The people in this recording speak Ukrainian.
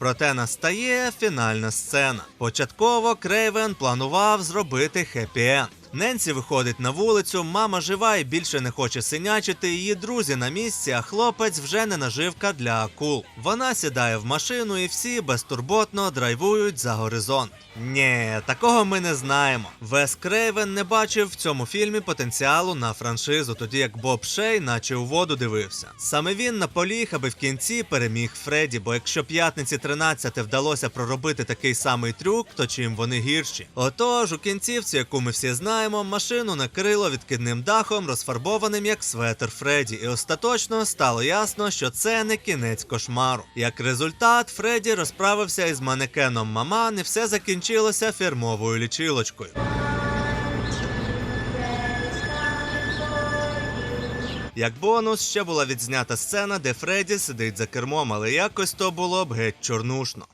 Проте настає фінальна сцена. Початково Крейвен планував зробити хеппі-енд. Ненсі виходить на вулицю, мама жива і більше не хоче синячити. Її друзі на місці, а хлопець вже не наживка для акул. Вона сідає в машину і всі безтурботно драйвують за горизонт. Ні, такого ми не знаємо. Вес Крейвен не бачив в цьому фільмі потенціалу на франшизу, тоді як Боб Шей, наче у воду дивився. Саме він наполіг, аби в кінці переміг Фредді, бо якщо п'ятниці 13 вдалося проробити такий самий трюк, то чим вони гірші? Отож, у кінцівці, яку ми всі знаємо, машину накрило відкидним дахом, розфарбованим як светер Фредді, і остаточно стало ясно, що це не кінець кошмару. Як результат, Фредді розправився із манекеном Маман, і все закінчилося фірмовою лічилочкою. Як бонус, ще була відзнята сцена, де Фредді сидить за кермом, але якось то було б геть чорнушно.